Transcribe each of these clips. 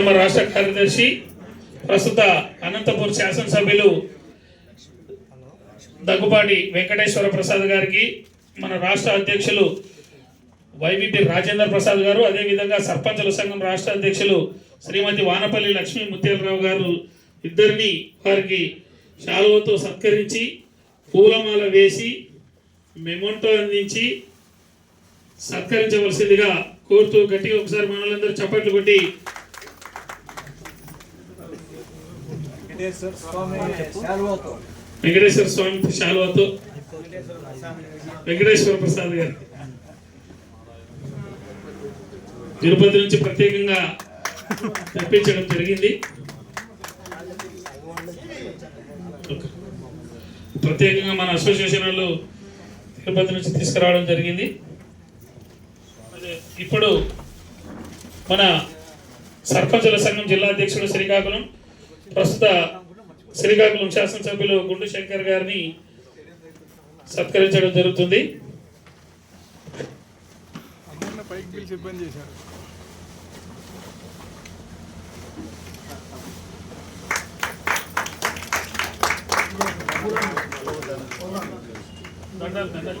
మన రాష్ట్ర కార్యదర్శి ప్రస్తుత అనంతపూర్ శాసనసభ్యులు దగ్గుపాటి వెంకటేశ్వర ప్రసాద్ గారికి మన రాష్ట్ర అధ్యక్షులు వైవిపి రాజేంద్ర ప్రసాద్ గారు అదేవిధంగా సర్పంచుల సంఘం రాష్ట్ర అధ్యక్షులు శ్రీమతి వానపల్లి లక్ష్మీ ముత్యాలరావు గారు ఇద్దరిని వారికి శాలువతో సత్కరించి పూలమాల వేసి మెమోంటో అందించి సత్కరించవలసిందిగా కోరుతూ గట్టిగా ఒకసారి మనలందరూ చప్పట్లు కొట్టి వెంకటేశ్వర స్వామి శాల్వాతో. వెంకటేశ్వర ప్రసాద్ గారు. తిరుపతి నుంచి ప్రత్యేకంగా తెప్పించడం జరిగింది. ప్రత్యేకంగా మన అసోసియేషన్ వాళ్ళు తిరుపతి నుంచి తీసుకురావడం జరిగింది. అదే ఇప్పుడు మన సర్పంచుల సంఘం జిల్లా అధ్యక్షుడు శ్రీకాకుళం ప్రస్తుత శ్రీకాకుళం శాసనసభ్యులు గుండు శంకర్ గారిని సత్కరించడం జరుగుతుంది దండాలు.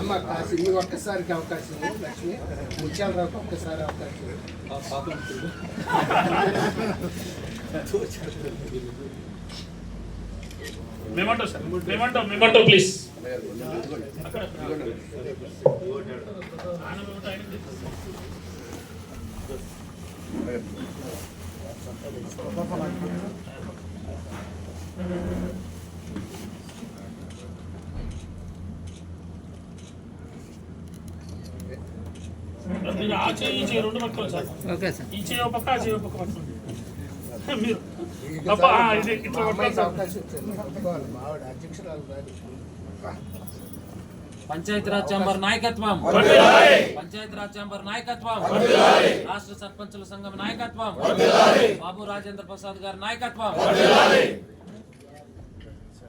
అమ్మ కాసి ఈ ఒక్కసారికి అవకాశం ఇవ్వు, లక్ష్మి ముత్యాలరావుకి ఒక్కసారి అవకాశం ఇవ్వు. మేమంటాం సార్ మేమంటాం మేమంటాం ప్లీజ్ అక్కడ మీరు ఆ చేయి ఈ చేయి రెండు పట్టుకోవాలి సార్. Okay sir. ఈ చేయి పక్క ఆ పక్క పట్టుకోండి. మీరు. అబ్బా ఇది ఇట్లా సార్. ఛాంబర్ నాయకత్వం. పంచాయతీరాజ్ ఛాంబర్ నాయకత్వం. రాష్ట్ర సర్పంచుల సంఘం నాయకత్వం. బాబు రాజేంద్ర ప్రసాద్ గారి నాయకత్వం.